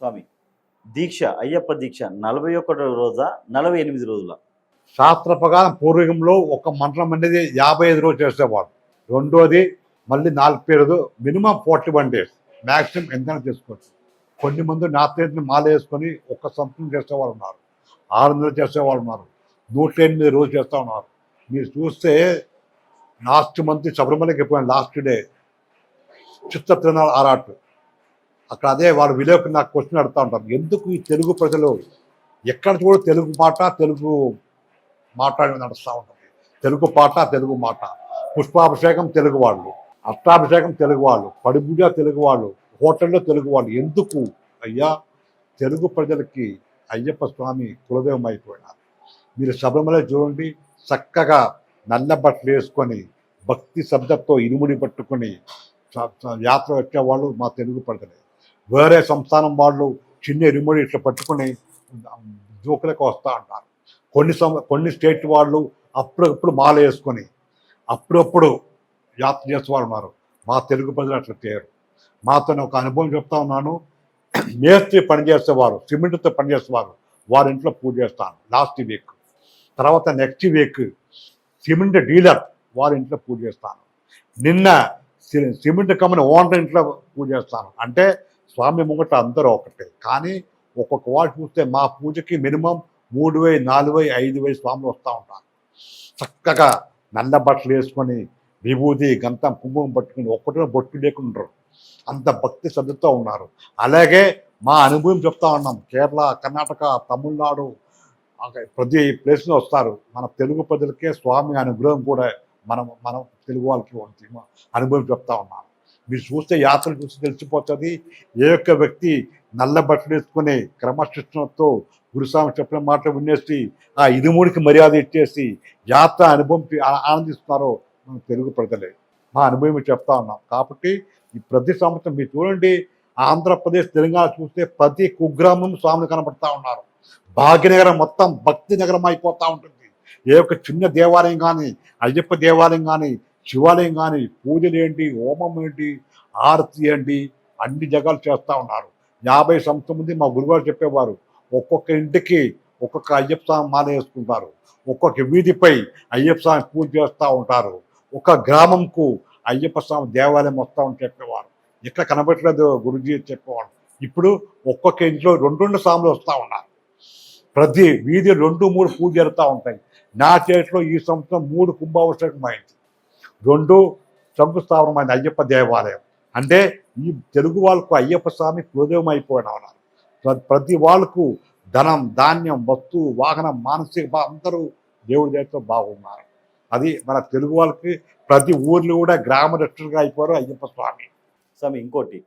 స్వామి. దీక్ష అయ్యప్ప దీక్ష నలభై ఒకటి రోజా నలభై ఎనిమిది రోజుల? శాస్త్ర ప్రకారం పూర్వీకంలో ఒక మండలం అనేది యాభై ఐదు రోజులు చేసేవాడు రెండోది మళ్ళీ నాలుగు పేరు minimum forty one days maximum ఎంతైనా చేసుకోవచ్చు. కొన్ని మంది నాతేటిని మాల వేసుకొని ఒక్క సంవత్సరం చేసేవాళ్ళు ఉన్నారు. ఆరు నెలలు చేసేవాళ్ళు ఉన్నారు. నూట ఎనిమిది రోజులు చేస్తూ ఉన్నారు. మీరు చూస్తే లాస్ట్ మంత్ శబరిమలకి పోయిన లాస్ట్ డే చిత్త తిరునాள் ఆరాట్లు అక్కడ అదే వాళ్ళు విలేకరు నాకు క్వశ్చన్ అడుగుతూ ఉంటారు. ఎందుకు ఈ తెలుగు ప్రజలు ఎక్కడ చూడ తెలుగు మాట తెలుగు మాట్లాడి నడుస్తూ ఉంటుంది తెలుగు పాట తెలుగు మాట. పుష్పాభిషేకం తెలుగు వాళ్ళు. అష్టాభిషేకం తెలుగు వాళ్ళు. పడిపూజ తెలుగు వాళ్ళు. హోటల్లో తెలుగు వాళ్ళు. ఎందుకు? అయ్యా తెలుగు ప్రజలకి అయ్యప్ప స్వామి కులదేవం అయిపోయినారు. మీరు శబరిమల చూడండి చక్కగా నల్ల బట్టలు వేసుకొని భక్తి శబ్దంతో ఇనుముడి పట్టుకొని యాత్ర వచ్చేవాళ్ళు మా తెలుగు ప్రజలే. వేరే సంస్థానం వాళ్ళు చిన్న ఇనుముడి ఇట్లా పట్టుకొని జోకులకు వస్తూ ఉంటారు కొన్ని సం కొన్ని స్టేట్ వాళ్ళు అప్పుడప్పుడు మాల వేసుకొని అప్పుడప్పుడు యాత్ర చేసేవారు ఉన్నారు. మా తెలుగు ప్రజలు అట్లా చేయరు. మాతో ఒక అనుభవం చెప్తా ఉన్నాను. మేస్త్రి పనిచేసేవారు సిమెంట్తో పనిచేసేవారు వారి ఇంట్లో పూజ చేస్తాను లాస్ట్ వీక్. తర్వాత నెక్స్ట్ వీక్ సిమెంట్ డీలర్ వారి ఇంట్లో పూజ చేస్తాను. నిన్న సిమెంట్ కంపెనీ ఓనర్ ఇంట్లో పూజ చేస్తాను. అంటే స్వామి ముంగట అందరూ ఒకటే. కానీ ఒక్కొక్క వాడు చూస్తే మా పూజకి మినిమం మూడు వై నాలుగు వై ఐదు వై స్వాములు వస్తూ ఉంటారు. చక్కగా నల్ల బట్టలు వేసుకొని విభూతి గంధం కుంభం పట్టుకుని ఒక్కటే బొట్టు లేకుండా అంత భక్తి శ్రద్ధతో ఉన్నారు. అలాగే మా అనుభవం చెప్తా ఉన్నాం. కేరళ కర్ణాటక తమిళనాడు ప్రతి ప్లేస్లో వస్తారు. మన తెలుగు ప్రజలకే స్వామి అనుగ్రహం కూడా మనం మనం తెలుగు వాళ్ళకి అనుభవం చెప్తా ఉన్నాం. మీరు చూస్తే యాత్రలు చూసి తెలిసిపోతుంది. ఏ ఒక్క వ్యక్తి నల్ల బట్టలు వేసుకుని క్రమశిక్షణతో గురుస్వామి చెప్పిన మాట వినేసి ఆ ఇదిమూడికి మర్యాద ఇచ్చేసి యాత్ర అనుభవం ఆనందిస్తున్నారో మన తెలుగు ప్రజలే. మా అనుభవం చెప్తా ఉన్నాం. కాబట్టి ఈ ప్రతి సంవత్సరం మీరు చూడండి ఆంధ్రప్రదేశ్ తెలంగాణ చూస్తే ప్రతి కుగ్రామం స్వాములు కనబడతా ఉన్నారు. భాగ్యనగరం మొత్తం భక్తి నగరం అయిపోతూ ఉంటుంది. ఏ ఒక్క చిన్న దేవాలయం కానీ అయ్యప్ప దేవాలయం కానీ శివాలయం కానీ పూజలు ఏంటి హోమం ఏంటి ఆరతి అండి అన్ని జగాలు చేస్తూ ఉన్నారు. యాభై సంవత్సరం ముందు మా గురుగారు చెప్పేవారు ఒక్కొక్క ఇంటికి ఒక్కొక్క అయ్యప్ప స్వామి మాల వేసుకుంటారు ఒక్కొక్క వీధిపై అయ్యప్ప స్వామి పూజ చేస్తూ ఉంటారు ఒక గ్రామంకు అయ్యప్ప స్వామి దేవాలయం వస్తామని చెప్పేవారు. ఎక్కడ కనబట్టలేదు గురుజీ చెప్పేవారు. ఇప్పుడు ఒక్కొక్క ఇంట్లో రెండు రెండు స్వాములు వస్తూ ఉన్నారు. ప్రతి వీధి రెండు మూడు పూజ జరుగుతూ ఉంటాయి. నా చేతిలో ఈ సంవత్సరం మూడు కుంభాభిషేకం రెండు శంకుస్థాపనమైన అయ్యప్ప దేవాలయం. అంటే ఈ తెలుగు వాళ్ళకు అయ్యప్ప స్వామి కులదేవం అయిపోయిన ఉన్నారు ప్ర- ప్రతి వాళ్ళకు ధనం ధాన్యం వస్తువు వాహనం మానసిక అందరూ దేవుడి చేతితో బాగున్నారు. అది మన తెలుగు వాళ్ళకి ప్రతి ఊర్లో కూడా గ్రామ రక్షణగా అయిపోయారు అయ్యప్ప స్వామి. స్వామి ఇంకోటి.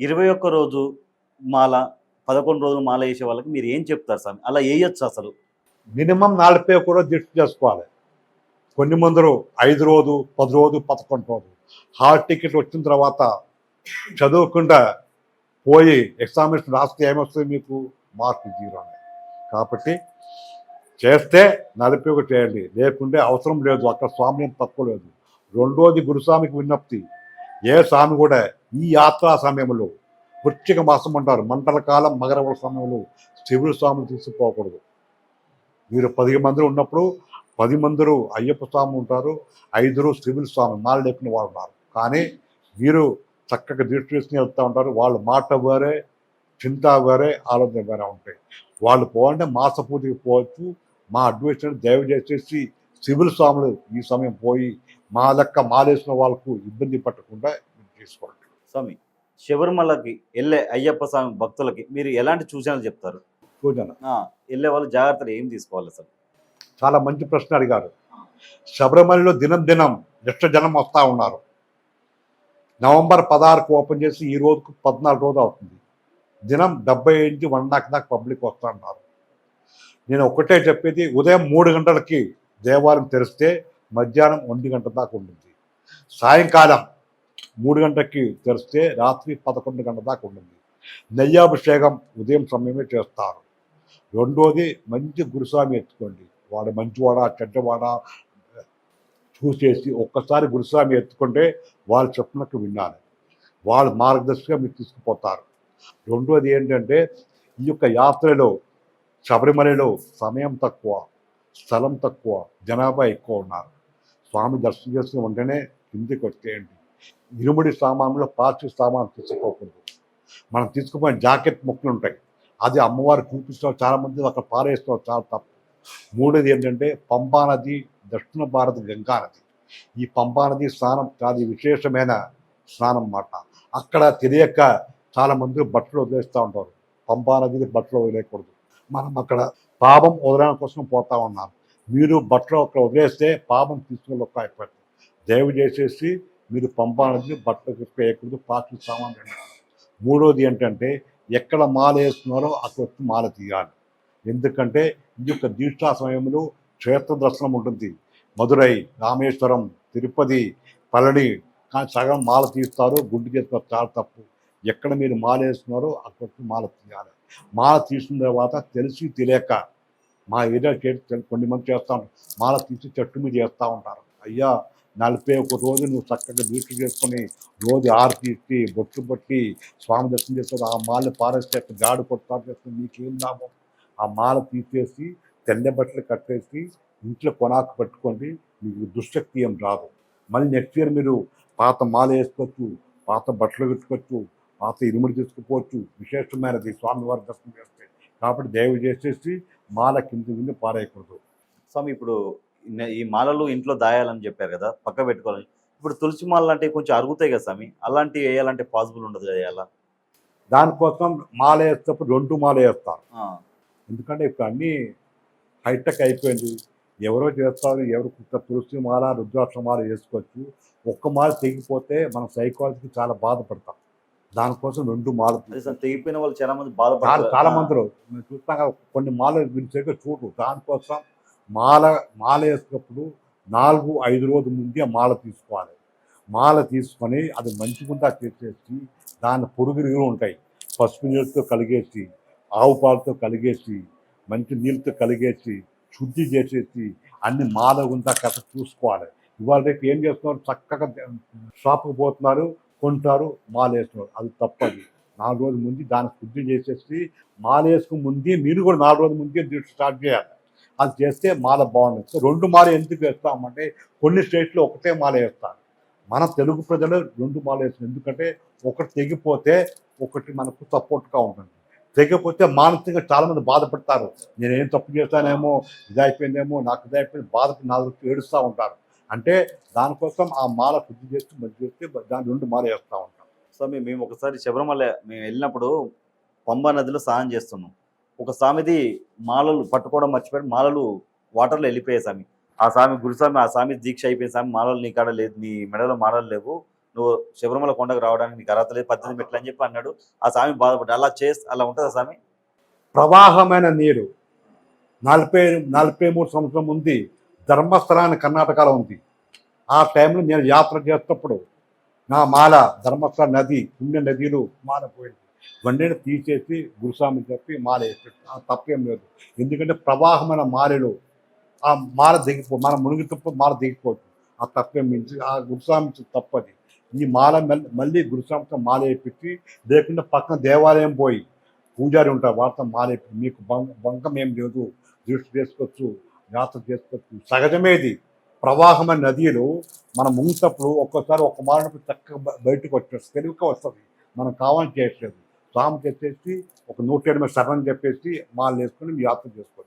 ఇరవై ఒక్క రోజు మాల పదకొండు రోజులు మాల వేసే వాళ్ళకి మీరు ఏం చెప్తారు స్వామి? అలా వేయొచ్చు అసలు. మినిమం నలభై కూడా దిష్టి చేసుకోవాలి. కొన్ని మందరు ఐదు రోజు పది రోజు పదకొండు రోజు హాల్ టికెట్ వచ్చిన తర్వాత చదువుకుండా పోయి ఎగ్జామినేషన్ రాస్తే ఏమొస్తుంది మీకు? మార్కులు జీరో కాబట్టి చేస్తే నలభై ఒకటి చేయండి. లేకుంటే అవసరం లేదు. అక్కడ స్వామ్యం తక్కువ లేదు. రెండోది గురుస్వామికి విజ్ఞప్తి ఏ స్వామి కూడా ఈ యాత్రా సమయంలో వృశ్చిక మాసం అంటారు. మంటల కాలం మగరవల సమయంలో శివుడు స్వామిని తీసుకుపోకూడదు. మీరు పది మంది ఉన్నప్పుడు పది మందిరు అయ్యప్ప స్వామి ఉంటారు ఐదుగురు సివిల్ స్వామి మాల లేపిన వాళ్ళు ఉన్నారు. కానీ మీరు చక్కగా దృష్టి వేసుకుని వెళ్తూ ఉంటారు. వాళ్ళ మాట వేరే చింత వేరే ఆలోచన వేరే ఉంటాయి. వాళ్ళు పోవాలంటే మాస పూజకి పోవచ్చు. మా దయవు చేసేసి సివిల్ స్వాములు ఈ సమయం పోయి మా లెక్క మాలేసిన వాళ్ళకు ఇబ్బంది పట్టకుండా తీసుకోండి. స్వామి శబరిమలకి వెళ్ళే అయ్యప్ప స్వామి భక్తులకి మీరు ఎలాంటి సూచనలు చెప్తారు? సూచన? వెళ్ళే వాళ్ళు జాగ్రత్తలు ఏం తీసుకోవాలి అసలు? చాలా మంచి ప్రశ్న అడిగారు. శబరిమలలో దినం దినం లక్ష జనం వస్తూ ఉన్నారు. నవంబర్ పదహారుకు ఓపెన్ చేసి ఈ రోజుకు పద్నాలుగు రోజు అవుతుంది. దినం డెబ్బై నుంచి వన్ లాక్ దాకా పబ్లిక్ వస్తూ ఉన్నారు. నేను ఒకటే చెప్పేది ఉదయం మూడు గంటలకి దేవాలయం తెరిస్తే మధ్యాహ్నం ఒంటి గంట దాకా ఉంటుంది సాయంకాలం మూడు గంటలకి తెరిస్తే రాత్రి పదకొండు గంటల దాకా ఉంటుంది నెయ్యాభిషేకం ఉదయం సమయమే చేస్తారు. రెండోది మంచి గురుస్వామి ఎత్తుకోండి. వాడు మంచివాడా చెడ్డవాడా? చూసేసి ఒక్కసారి గురుస్వామి ఎత్తుకుంటే వాళ్ళు చెప్పినట్టు వినాలి. వాళ్ళు మార్గదర్శిగా మీరు తీసుకుపోతారు. రెండోది ఏంటంటే ఈ యొక్క యాత్రలో శబరిమలలో సమయం తక్కువ స్థలం తక్కువ జనాభా ఎక్కువ ఉన్నారు. స్వామి దర్శనం చేసుకుని వెంటనే కిందికి వచ్చేయండి. ఇరుముడి సామాన్లో పార్టీ సామాన్ తీసుకోకూడదు. మనం తీసుకుపోయిన జాకెట్ ముక్కలు ఉంటాయి అది అమ్మవారు చూపిస్తున్నారు. చాలామంది అక్కడ పారేస్తున్నారు. చాలా తప్పు. మూడోది ఏంటంటే పంపానది దక్షిణ భారత గంగానది ఈ పంపానది స్నానం కాదు విశేషమైన స్నానం అన్నమాట. అక్కడ తెలియక చాలామంది బట్టలు వదిలేస్తూ ఉంటారు. పంపానదికి బట్టలు వదిలేయకూడదు. మనం అక్కడ పాపం వదలడం కోసం పోతా ఉన్నాం. మీరు బట్టలు అక్కడ వదిలేస్తే పాపం తీసుకుని ఒక్క అయిపోతుంది దయవు చేసేసి మీరు పంపా బట్టలు వేయకూడదు పార్టీ సామాన్లు మూడోది ఏంటంటే ఎక్కడ మాల వేస్తున్నారో అక్కడ వచ్చి మాల తీయాలి. ఎందుకంటే ఈ యొక్క దీక్షా సమయంలో క్షేత్ర దర్శనం ఉంటుంది. మధురై రామేశ్వరం తిరుపతి పళని కానీ సగం మాల తీస్తారు. గుడ్డు చేస్తారు చాలా తప్పు. ఎక్కడ మీరు మాల వేస్తున్నారో అక్కడ మాల తీయాలి. మాల తీసిన తర్వాత తెలిసి తెలియక మా ఏరియా చేసి కొన్ని మంది చేస్తూ. ఉంటారు మాల తీసి చెట్టు మీద చేస్తూ ఉంటారు. అయ్యా నలభై ఒక రోజు నువ్వు చక్కగా దీక్ష చేసుకొని రోజు ఆరతి ఇచ్చి బొట్టు పట్టి స్వామి దర్శనం చేస్తారు. ఆ మాల పారేస్తే గాడు కొట్టారు చేస్తే నీకేం లాభం? ఆ మాల తీసేసి తెల్ల బట్టలు కట్టేసి ఇంట్లో కొనాకు పట్టుకోండి మీకు దుష్టక్తి ఏం రాదు. మళ్ళీ నెక్స్ట్ ఇయర్ మీరు పాత మాల వేసుకోవచ్చు పాత బట్టలు పెట్టుకోవచ్చు పాత ఇరుముడి తీసుకుపోవచ్చు విశేషమైనది స్వామివారి దర్శనం చేస్తే. కాబట్టి దయవు చేసేసి మాల కింద కింద పారేయకూడదు. స్వామి ఇప్పుడు ఈ మాలలు ఇంట్లో దాయాలని చెప్పారు కదా పక్క పెట్టుకోవాలని ఇప్పుడు తులసి మాలలు అంటే కొంచెం అరుగుతాయి కదా స్వామి అలాంటివి వేయాలంటే పాసిబుల్ ఉండదు కదా దానికోసం మాల వేసేటప్పుడు రెండు మాల వేస్తారు. ఎందుకంటే ఇప్పుడు అన్నీ హైటెక్ అయిపోయింది. ఎవరో చేస్తారు ఎవరు తులసి మాల రుద్రాక్ష మాల వేసుకోవచ్చు. ఒక్క మాల తెగిపోతే మన సైకాలజీకి చాలా బాధపడతాం. దానికోసం రెండు మాల తెగిపోయిన వాళ్ళు చాలా మంది బాధపడతారు. చాలా మందిలో మేము చూస్తాం కదా కొన్ని మాల గురించి చూడు. దానికోసం మాల మాల వేసినప్పుడు నాలుగు ఐదు రోజుల ముందే మాల తీసుకోవాలి. మాల తీసుకొని అది మంచిగుండా చేసేసి దాని పొరుగు నీళ్ళు ఉంటాయి. పసుపు నీళ్ళతో కలిగేసి ఆవు పాలతో కలిగేసి మంచి నీళ్ళతో కలిగేసి శుద్ధి చేసేసి అన్ని మాల ఉందా కథ చూసుకోవాలి. ఇవాళ రేపు ఏం చేస్తున్నారు? చక్కగా షాప్కి పోతున్నారు కొంటారు మాలేస్తున్నారు. అది తప్పది. నాలుగు రోజుల ముందు దాన్ని శుద్ధి చేసేసి మాలేసుకుని ముందే మీరు కూడా నాలుగు రోజుల ముందే స్టార్ట్ చేయాలి. అది చేస్తే మాల బాగుంటుంది. రెండు మాల ఎందుకు వేస్తామంటే కొన్ని స్టేట్లో ఒకటే మాల వేస్తారు. మన తెలుగు ప్రజలు రెండు మాల వేస్తారు. ఎందుకంటే ఒకటి తెగిపోతే ఒకటి మనకు సపోర్ట్గా ఉంటుంది. తెగకపోతే మానసికంగా చాలామంది బాధపడతారు. నేను ఏం తప్పు చేస్తానేమో ఇదైపోయిందేమో నాకు ఇదైపోయింది అయిపోయింది బాధపడి నాలుగు ఏడుస్తూ ఉంటారు. అంటే దానికోసం ఆ మాల శుద్ధి చేసి మంచి చేస్తే దాని రెండు మాల వేస్తూ ఉంటాం స్వామి మేము ఒకసారి శబరిమల మేము వెళ్ళినప్పుడు పంబా నదిలో స్నానం చేస్తున్నాం. ఒక స్వామిది మాలలు పట్టుకోవడం మర్చిపోయి మాలలు వాటర్లో వెళ్ళిపోయాయి స్వామి. ఆ స్వామి గురుస్వామి ఆ స్వామి దీక్ష అయిపోయిన స్వామి. మాలలు నీ కాడ లేదు నీ మెడలో మాలలు లేవు. నువ్వు శబరిమల కొండకు రావడానికి నీకు అర్హత లేదు పద్దెనిమిది మెట్లు అని చెప్పి అన్నాడు. ఆ స్వామి బాధపడ్డా అలా చేసి అలా ఉంటుందా స్వామి? ప్రవాహమైన నీరు. నలభై నలభై మూడు సంవత్సరం ఉంది. ధర్మస్థలాన్ని కర్ణాటకలో ఉంది. ఆ టైంలో నేను యాత్ర చేసేటప్పుడు నా మాల ధర్మస్థల నది పుణ్య నదిలు మాల పోయింది. వండిని తీసేసి గురుస్వామి చెప్పి మాల ఆ తప్పేం లేదు. ఎందుకంటే ప్రవాహమైన మాలలో ఆ మాల దిగిపో మన మునిగితప్పు మాల దిగిపోవచ్చు ఆ తప్పేం మించి ఆ గురుస్వామి తప్పది. ఈ మాల మళ్ళీ మళ్ళీ గురుస్వామితో మాల వేయించి లేకుండా పక్కన దేవాలయం పోయి పూజారి ఉంటారు వార్త మాల మీకు బంకం ఏం లేదు దృష్టి చేసుకోవచ్చు యాత్ర చేసుకోవచ్చు. సహజమేది. ప్రవాహమైన నదిలో మనం ముంగినప్పుడు ఒక్కోసారి ఒక మారినప్పుడు చక్కగా బయటకు వచ్చేస్తుంది తెలుగుగా వస్తుంది. మనం కావాలని చేయట్లేదు. స్వామి చెప్పేసి ఒక నూట ఎనిమిది శరణం చెప్పేసి మాలు వేసుకొని యాత్ర చేసుకోవచ్చు.